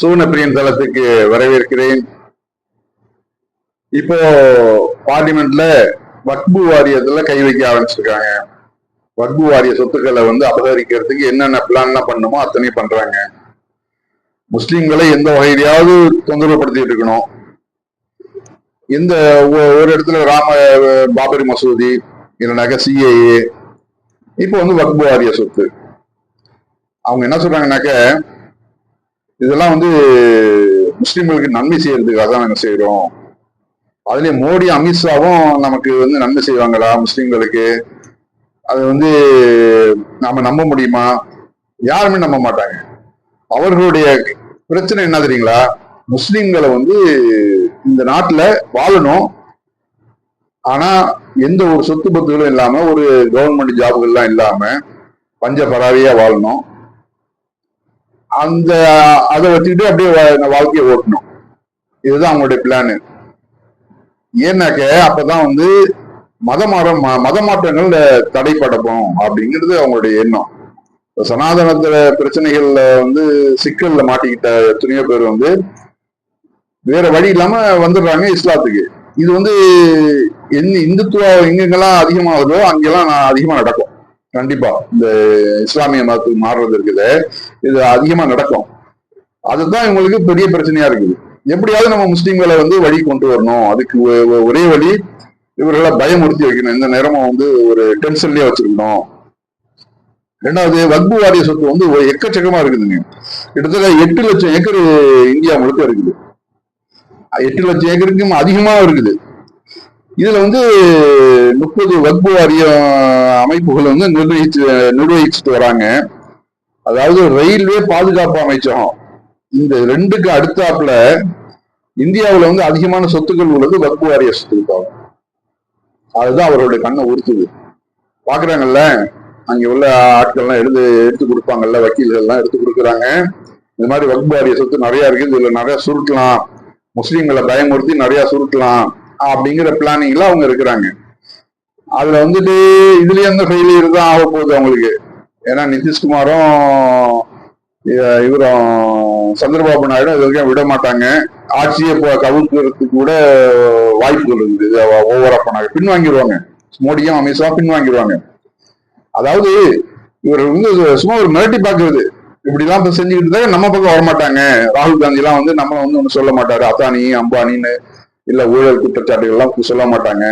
சுவனப்பிரியன் தளத்துக்கு வரவேற்கிறேன். இப்போ பார்லிமெண்ட்ல வக்பு வாரியத்துல கை வைக்க ஆரம்பிச்சிருக்காங்க. வக்பு வாரிய சொத்துக்களை வந்து அபகரிக்கிறதுக்கு என்னென்ன பிளான்லாம் பண்ணுமோ அத்தனையும் பண்றாங்க. முஸ்லீம்களை எந்த வகையிலையாவது தொந்தரவுப்படுத்திட்டு இருக்கணும். இந்த ஒரு இடத்துல ராம பாபரி மசூதி இல்லைனாக்கா சிஏஏ இப்போ வந்து வக்பு வாரிய சொத்து. அவங்க என்ன சொல்றாங்கன்னாக்க இதெல்லாம் வந்து முஸ்லீம்களுக்கு நன்மை செய்யறதுக்காக தான் நாங்கள் செய்கிறோம் அதுலயே மோடி அமித்ஷாவும் நமக்கு வந்து நன்மை செய்வாங்களா முஸ்லீம்களுக்கு? அது வந்து நாம நம்ப முடியுமா? யாருமே நம்ப மாட்டாங்க. அவர்களுடைய பிரச்சனை என்ன தெரியுங்களா? முஸ்லீம்களை வந்து இந்த நாட்டில் வாழணும். ஆனா எந்த ஒரு சொத்து பத்துகளும் இல்லாம ஒரு கவர்மெண்ட் ஜாபுகள்லாம் இல்லாம பஞ்ச பராவியா வாழணும். அந்த அதை வச்சுக்கிட்டு அப்படியே வாழ்க்கையை ஓட்டணும். இதுதான் அவங்களுடைய பிளானு ஏன்னாக்க அப்பதான் வந்து மத மத மாற்றங்கள் தடைப்படணும் அப்படிங்கிறது அவங்களுடைய எண்ணம். சனாதனத்துல பிரச்சனைகள்ல வந்து சிக்கல்ல மாட்டிக்கிட்ட எத்தனையோ பேர் வந்து வேற வழி இல்லாம வந்துடுறாங்க இஸ்லாத்துக்கு. இது வந்து எந்த இந்துத்துவ எங்கெங்கெல்லாம் அதிகமாகுதோ அங்கெல்லாம் நான் அதிகமா நடக்கும். கண்டிப்பா. இந்த இஸ்லாமிய மதத்துக்கு மாறுறது இருக்குது. இது அதிகமா நடக்கும். அதுதான் இவங்களுக்கு பெரிய பிரச்சனையா இருக்குது. எப்படியாவது நம்ம முஸ்லீம்களை வந்து வழி கொண்டு வரணும். அதுக்கு ஒ- ஒரே வழி இவர்களை பயமுறுத்தி வைக்கணும். இந்த நேரமும் வந்து ஒரு டென்ஷன்லயே வச்சிருக்கணும். ரெண்டாவது வக்பு வாரிய சொத்து வந்து எக்கச்சக்கமா இருக்குதுங்க. கிட்டத்தட்ட எட்டு லட்சம் ஏக்கர் இந்தியா முழுக்க இருக்குது. எட்டு லட்சம் ஏக்கருக்கும் அதிகமா இருக்குது. இதுல வந்து முப்பது வக்பு வாரிய அமைப்புகள் வந்து நிர்வகிச்சு நிர்வகிச்சுட்டு வராங்க. அதாவது ரயில்வே பாதுகாப்பு அமைச்சகம். இந்த ரெண்டுக்கு அடுத்தாப்புல இந்தியாவில் வந்து அதிகமான சொத்துக்கள் உள்ளது வக்பு வாரிய சொத்துக்கள். அதுதான் அவருடைய கண்ணை உறுத்துது. பாக்குறாங்கல்ல? அங்க உள்ள ஆட்கள்லாம் எடுத்து எடுத்து கொடுப்பாங்கல்ல? வக்கீல்கள் எல்லாம் எடுத்து கொடுக்குறாங்க. இந்த மாதிரி வக்பு வாரிய சொத்து நிறைய இருக்கு இதுல நிறைய சுருட்டலாம். முஸ்லீம்களை பயமுறுத்தி நிறைய சுருட்டலாம். அப்படிங்கிற பிளானிங்ல அவங்க இருக்கிறாங்க. அதுல வந்துட்டு இதுலயே வந்து ஃபெயிலியர் தான் ஆக போகுது அவங்களுக்கு. ஏன்னா நிதிஷ்குமாரும் இவரும் சந்திரபாபு நாயுடு இது வரைக்கும் விட மாட்டாங்க. ஆட்சியை இப்போ கவிழ்க்கிறதுக்கு கூட வாய்ப்புகள் இருக்குது ஓவரா பண்ணாங்க. பின்வாங்கிடுவாங்க. மோடியும் அமித்ஷா பின்வாங்கிடுவாங்க. அதாவது இவர் வந்து சும்மா ஒரு மிரட்டி பாக்குறது இப்படி எல்லாம் இப்ப செஞ்சுக்கிட்டு இருந்தா நம்ம பக்கம் வரமாட்டாங்க. ராகுல் காந்தி எல்லாம் வந்து நம்ம வந்து ஒண்ணு சொல்ல மாட்டாரு. அத்தானி அம்பானின்னு இல்ல ஊழல் குற்றச்சாட்டுகள் எல்லாம் சொல்ல மாட்டாங்க.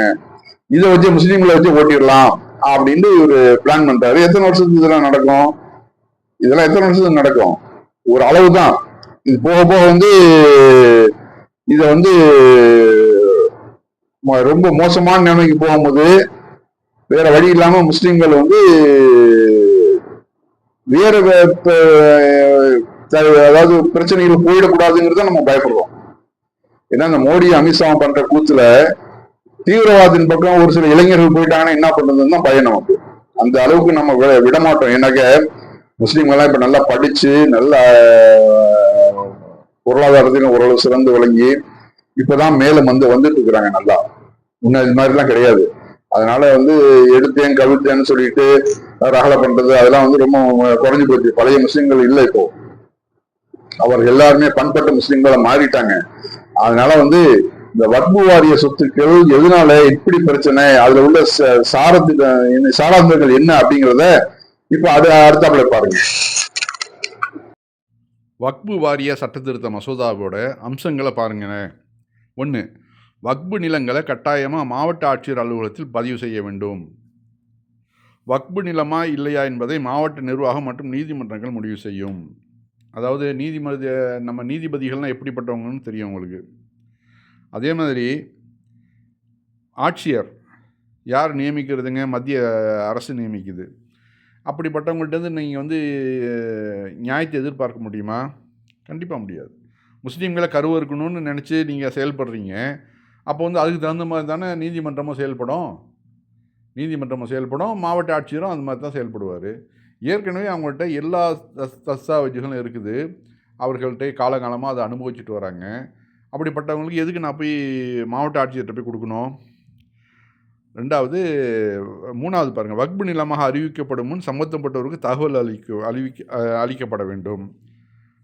இதை வச்சு முஸ்லீம்களை வச்சு ஓட்டிடலாம் அப்படின்ட்டு ஒரு பிளான் பண்றாரு. எத்தனை வருஷத்துக்கு இதெல்லாம் நடக்கும்? இதெல்லாம் எத்தனை வருஷத்துக்கு நடக்கும்? ஒரு அளவு தான் இது போக போக வந்து இத வந்து ம- ரொம்ப மோசமான நிலைமைக்கு போகும்போது வேற வழி இல்லாம முஸ்லீம்கள் வந்து வேற வே- அதாவது பிரச்சனைகள் போயிடக்கூடாதுங்கிறத நம்ம பயப்படுறோம். ஏன்னா இந்த மோடி அமித்ஷா பண்ற கூத்துல தீவிரவாதின் பக்கம் ஒரு சில இளைஞர்கள் போயிட்டாங்கன்னா என்ன பண்றதுன்னு தான் பயம் நமக்கு. அந்த அளவுக்கு நம்ம வி- விட மாட்டோம். ஏன்னாக்க முஸ்லீம்கள்லாம் இப்ப நல்லா படிச்சு நல்லா பொருளாதாரத்திலும் ஓரளவு சிறந்து விளங்கி இப்பதான் மேல வந்து வந்துட்டு இருக்கிறாங்க நல்லா. முன்ன இது மாதிரிலாம் கிடையாது. அதனால வந்து எடுத்தேன் கவிழ்த்தேன்னு சொல்லிட்டு ரகலை பண்றது அதெல்லாம் வந்து ரொம்ப குறைஞ்சு போச்சு. பழைய முஸ்லிம்கள் இல்லை இப்போ. அவர் எல்லாருமே பண்பட்ட முஸ்லீம்களை மாறிட்டாங்க. அதனால வந்து இந்த வக்பு வாரிய சொத்துக்கள் எதனால எப்படி பிரச்சனை? அதுல உள்ள ச- சாராந்தங்கள் என்ன அப்படிங்கிறத இப்ப அது அடுத்தாப்புல பாருங்க. வக்பு வாரிய சட்டத்திருத்த மசோதாவோட அம்சங்களை பாருங்களேன். ஒன்று வக்பு நிலங்களை கட்டாயமாக மாவட்ட ஆட்சியர் அலுவலகத்தில் பதிவு செய்ய வேண்டும். வக்பு நிலமா இல்லையா என்பதை மாவட்ட நிர்வாகம் மற்றும் நீதிமன்றங்கள் முடிவு செய்யும். அதாவது நீதிமதி நம்ம நீதிபதிகள்லாம் எப்படிப்பட்டவங்கன்னு தெரியும் உங்களுக்கு. அதே மாதிரி ஆட்சியர் யார் நியமிக்கிறதுங்க? மத்திய அரசு நியமிக்குது. அப்படிப்பட்டவங்கள்ட்ட நீங்கள் வந்து நியாயத்தை எதிர்பார்க்க முடியுமா? கண்டிப்பாக முடியாது. முஸ்லீம்களை கருவறுக்கணும்னு நினச்சி நீங்கள் செயல்படுறீங்க. அப்போ வந்து அதுக்கு தகுந்த மாதிரி தானே நீதிமன்றமும் செயல்படும். நீதிமன்றமும் செயல்படும். மாவட்ட ஆட்சியரும் அந்த மாதிரி தான் செயல்படுவார். ஏற்கனவே அவங்கள்ட்ட எல்லா தஸ் தஸ்தாவேஜுகளும் இருக்குது. அவர்கள்ட்ட காலகாலமாக அதை அனுபவிச்சுட்டு வராங்க. அப்படிப்பட்டவங்களுக்கு எதுக்கு நான் போய் மாவட்ட ஆட்சியர்கிட்ட போய் கொடுக்கணும்? ரெண்டாவது மூணாவது பாருங்கள் வக்பு நிலமாக அறிவிக்கப்படும் முன் சம்பந்தப்பட்டவருக்கு தகவல் அளிக்க அழிவிக்க அளிக்கப்பட வேண்டும்.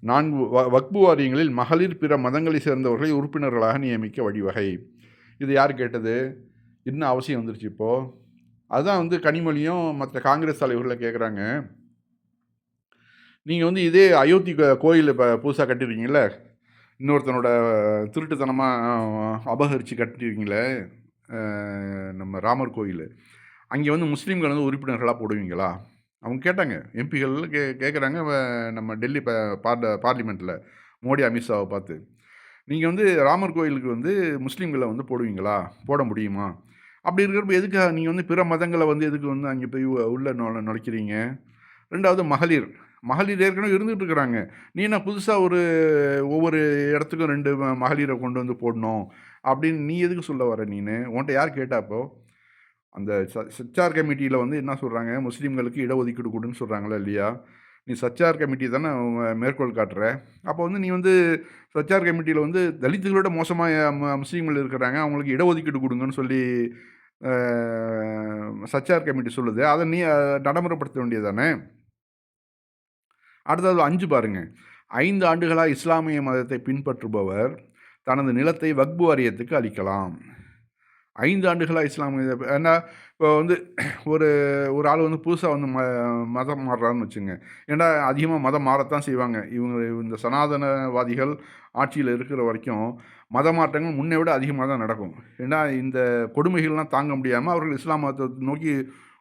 நான்கு வ வக்பு வாரியங்களில் மகளிர் பிற மதங்களை சேர்ந்தவர்களை உறுப்பினர்களாக நியமிக்க வழிவகை. இது யார் கேட்டது? என்ன அவசியம் வந்துருச்சு இப்போது அதுதான் வந்து கனிமொழியும் மற்ற காங்கிரஸ் தலைவர்களை கேட்குறாங்க நீங்கள் வந்து இதே அயோத்தி கோயில் இப்போ புதுசாக கட்டிருக்கீங்கள இன்னொருத்தனோட திருட்டுத்தனமாக அபகரித்து கட்டிருக்கீங்களே? நம்ம ராமர் கோயில். அங்கே வந்து முஸ்லீம்கள் வந்து உறுப்பினர்களாக போடுவீங்களா? அவங்க கேட்டாங்க. எம்பிகள் கே கேட்குறாங்க நம்ம டெல்லி ப பார்ல பார்லிமெண்ட்டில் மோடி அமித்ஷாவை பார்த்து. நீங்கள் வந்து ராமர் கோயிலுக்கு வந்து முஸ்லீம்களை வந்து போடுவீங்களா? போட முடியுமா? அப்படி இருக்கிறப்ப எதுக்கு நீங்கள் வந்து பிற மதங்களை வந்து எதுக்கு வந்து அங்கே போய் உள்ளே உள்ள நுழைக்கிறீங்க? ரெண்டாவது மகளிர். மகளிர் ஏற்கனவே இருந்துகிட்டு இருக்கிறாங்க. நீ என்ன புதுசாக ஒரு ஒவ்வொரு இடத்துக்கும் ரெண்டு மகளிரை கொண்டு வந்து போடணும் அப்படின்னு நீ எதுக்கு சொல்ல வர நீனு? உன்கிட்ட யார் கேட்டாப்போ அந்த சச்சார் கமிட்டியில் வந்து என்ன சொல்கிறாங்க முஸ்லீம்களுக்கு இடஒதுக்கீடு கொடுன்னு சொல்கிறாங்களா இல்லையா? நீ சச்சார் கமிட்டி தானே மேற்கோள் காட்டுற. அப்போ வந்து நீ வந்து சச்சார் கமிட்டியில் வந்து தலித்துகளோட மோசமாக முஸ்லீம்கள் இருக்கிறாங்க. அவங்களுக்கு இடஒதுக்கீடு கொடுங்கன்னு சொல்லி சச்சார் கமிட்டி சொல்லுது. அதை நீ நடைமுறைப்படுத்த வேண்டியது தானே அடுத்தது அஞ்சு பாருங்க. ஐந்து ஆண்டுகளாக இஸ்லாமிய மதத்தை பின்பற்றுபவர் தனது நிலத்தை வக்பு வாரியத்துக்கு அளிக்கலாம். ஐந்து ஆண்டுகளாக இஸ்லாமிய ஏன்னா இப்போ வந்து ஒரு ஒரு ஆள் வந்து புதுசாக வந்து ம மதம் மாறுறான்னு வச்சுங்க. ஏன்னா அதிகமாக மதம் மாறத்தான் செய்வாங்க. இவங்க இந்த சனாதனவாதிகள் ஆட்சியில் இருக்கிற வரைக்கும் மத மாற்றங்கள் முன்னை விட அதிகமாக தான் நடக்கும். ஏன்னா இந்த கொடுமைகள்லாம் தாங்க முடியாமல் அவர்கள் இஸ்லாம் மதத்தை நோக்கி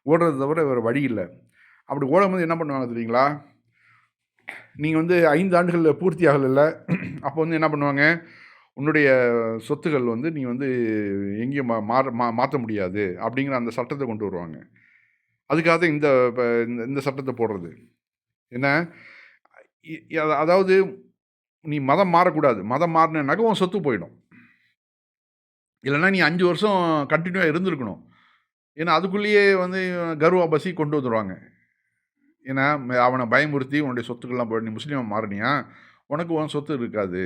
ஓடுறத தவிர வேறு வழி இல்லை. அப்படி ஓடும்போது என்ன பண்ணுவாங்க தெரியுங்களா? நீங்கள் வந்து ஐந்து ஆண்டுகளில் பூர்த்தி ஆகலை அப்போ வந்து என்ன பண்ணுவாங்க? உன்னுடைய சொத்துக்கள் வந்து நீ வந்து எங்கேயும் மா மாற மா மாற்ற முடியாது அப்படிங்கிற அந்த சட்டத்தை கொண்டு வருவாங்க. அதுக்காக தான் இந்த இப்போ இந்த இந்த சட்டத்தை போடுறது. என்ன? அதாவது நீ மதம் மாறக்கூடாது. மதம் மாறினாக்க உன் சொத்து போயிடும். இல்லைன்னா நீ அஞ்சு வருஷம் கண்டினியூவாக இருந்திருக்கணும். ஏன்னா அதுக்குள்ளேயே வந்து கர்வா பசி கொண்டு வந்துடுவாங்க ஏன்னா அவனை பயமுறுத்தி உன்னுடைய சொத்துக்கள்லாம் போய் நீ முஸ்லீமாக மாறினியா? உனக்கு உன் சொத்து இருக்காது.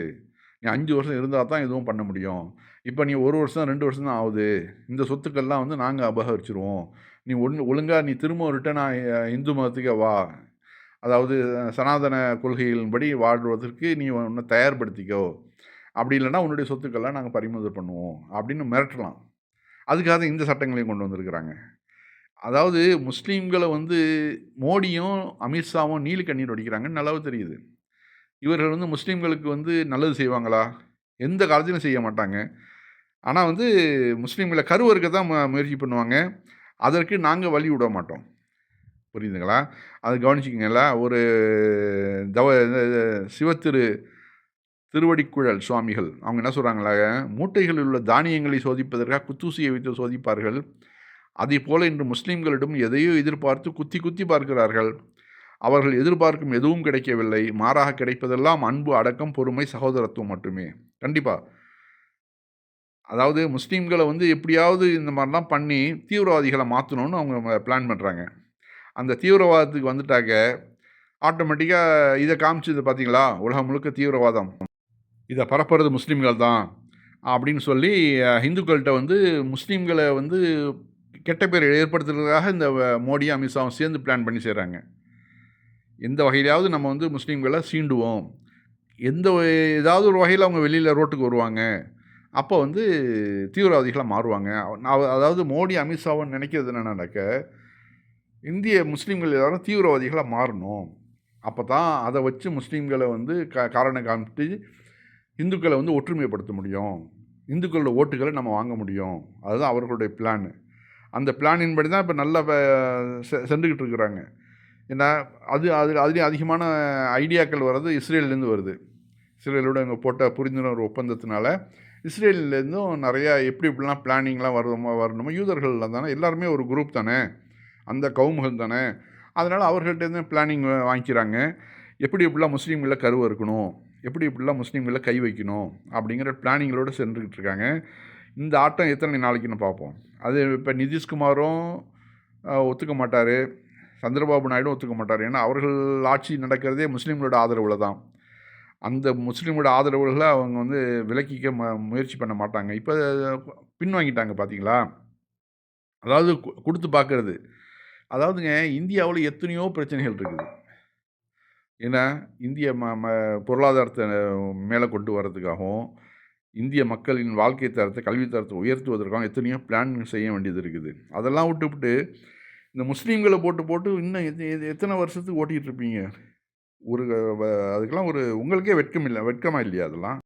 நீ அஞ்சு வருஷம் இருந்தால் தான் எதுவும் பண்ண முடியும். இப்போ நீ ஒரு வருஷம் ரெண்டு வருஷம் தான் ஆகுது இந்த சொத்துக்கள்லாம் வந்து நாங்கள் அபகரிச்சிருவோம். நீ ஒன்று ஒழுங்காக நீ திரும்ப ரிட்டன் இந்து மதத்துக்கே வா. அதாவது சனாதன கொள்கைகளின்படி வாழ்வதற்கு நீ உன்னை தயார்படுத்திக்கோ. அப்படி இல்லைன்னா உன்னுடைய சொத்துக்கள்லாம் நாங்கள் பறிமுதல் பண்ணுவோம். அப்படின்னு மிரட்டலாம். அதுக்காக தான் இந்த சட்டங்களையும் கொண்டு வந்திருக்கிறாங்க. அதாவது முஸ்லீம்களை வந்து மோடியும் அமித்ஷாவும் நீலு கண்ணீர் வடிக்கிறாங்கன்னு நல்லாவே தெரியுது. இவர்கள் வந்து முஸ்லீம்களுக்கு வந்து நல்லது செய்வாங்களா? எந்த காலத்திலும் செய்ய மாட்டாங்க. ஆனால் வந்து முஸ்லீம்களை கருவறுக்க தான் முயற்சி பண்ணுவாங்க. அதற்கு நாங்கள் வழி விட மாட்டோம். புரியுதுங்களா? அது கவனிச்சிக்கிங்களா ஒரு தவ சிவத்திரு திருவடிக்குழல் சுவாமிகள் அவங்க என்ன சொல்கிறாங்களா மூட்டைகளில் உள்ள தானியங்களை சோதிப்பதற்காக குத்தூசியை வைத்து சோதிப்பார்கள். அதே போல இன்று முஸ்லீம்களிடம் எதையோ எதிர்பார்த்து குத்தி குத்தி பார்க்கிறார்கள். அவர்கள் எதிர்பார்க்கும் எதுவும் கிடைக்கவில்லை. மாறாக கிடைப்பதெல்லாம் அன்பு அடக்கம் பொறுமை சகோதரத்துவம் மட்டுமே. கண்டிப்பாக அதாவது முஸ்லீம்களை வந்து எப்படியாவது இந்த மாதிரிலாம் பண்ணி தீவிரவாதிகளை மாற்றணும்னு அவங்க பிளான் பண்ணுறாங்க அந்த தீவிரவாதத்துக்கு வந்துட்டாக்க ஆட்டோமேட்டிக்காக இதை காமிச்சது பார்த்தீங்களா உலகம் முழுக்க தீவிரவாதம். இதை பரப்புறது முஸ்லீம்கள் தான் அப்படின்னு சொல்லி ஹிந்துக்கள்கிட்ட வந்து முஸ்லீம்களை வந்து கெட்ட பேர் ஏற்படுத்துறதுக்காக இந்த மோடி மோடியும் அமித்ஷாவும் சேர்ந்து பிளான் பண்ணி செய்கிறாங்க எந்த வகையிலாவது நம்ம வந்து முஸ்லீம்களை சீண்டுவோம். எந்த ஏதாவது ஒரு வகையில் அவங்க வெளியில் ரோட்டுக்கு வருவாங்க. அப்போ வந்து தீவிரவாதிகளாக மாறுவாங்க. அதாவது மோடி அமித்ஷாவும் நினைக்கிறது என்னன்னாக்க இந்திய முஸ்லீம்கள் எல்லாரும் தீவிரவாதிகளாக மாறணும். அப்போ தான் அதை வச்சு முஸ்லீம்களை வந்து க காரணம் காமிட்டு இந்துக்களை வந்து ஒற்றுமைப்படுத்த முடியும். இந்துக்களோட ஓட்டுகளை நம்ம வாங்க முடியும். அதுதான் அவர்களுடைய பிளான் அந்த பிளானின்படி தான் இப்போ நல்லா செ- சென்றுக்கிட்டு இருக்கிறாங்க. ஏன்னா அது அது அதுலேயும் அதிகமான ஐடியாக்கள் வர்றது இஸ்ரேல்லேருந்து வருது. இஸ்ரேலோட இவங்க போட்ட புரிந்துணர்வு ஒப்பந்தத்தினால இஸ்ரேல்லேருந்தும் நிறையா எப்படி இப்படிலாம் பிளானிங்லாம் வரணுமோ வரணுமோ யூதர்கள் தானே எல்லாருமே ஒரு குரூப் தானே அந்த கவுமுகள் தானே அதனால் அவர்கள்ட்டேருந்து பிளானிங் வாங்கிக்கிறாங்க. எப்படி இப்படிலாம் முஸ்லீம்களை கருவை இருக்கணும் எப்படி இப்படிலாம் முஸ்லீம்களை கை வைக்கணும் அப்படிங்கிற பிளானிங்களோடு சென்றுக்கிட்டு இருக்காங்க. இந்த ஆட்டம் எத்தனை நாளைக்குன்னு பார்ப்போம். அது இப்போ நிதிஷ்குமாரும் ஒத்துக்க மாட்டார். சந்திரபாபு நாயுடு ஒத்துக்க மாட்டார். ஏன்னா அவர்கள் ஆட்சி நடக்கிறதே முஸ்லீம்களோட ஆதரவில் தான். அந்த முஸ்லீமோட ஆதரவுகளை அவங்க வந்து விலக்கிக்க ம முயற்சி பண்ண மாட்டாங்க. இப்போ பின்வாங்கிட்டாங்க பார்த்தீங்களா அதாவது கு- கொடுத்து பார்க்கறது அதாவதுங்க இந்தியாவில் எத்தனையோ பிரச்சனைகள் இருக்குது. ஏன்னா இந்திய ம ம பொருளாதாரத்தை மேலே கொண்டு வரதுக்காகவும் இந்திய மக்களின் வாழ்க்கை தரத்தை கல்வி தரத்தை உயர்த்துவதற்காகவும் எத்தனையோ பிளான் செய்ய வேண்டியது இருக்குது. அதெல்லாம் விட்டுவிட்டு இந்த முஸ்லீம்களை போட்டு போட்டு இன்னும் எத்தனை வருஷத்துக்கு ஓட்டிகிட்டு இருப்பீங்க? ஒரு அதுக்கெல்லாம் ஒரு உங்களுக்கே வெட்கம் இல்லை வெட்கமாக இல்லையா அதெல்லாம்?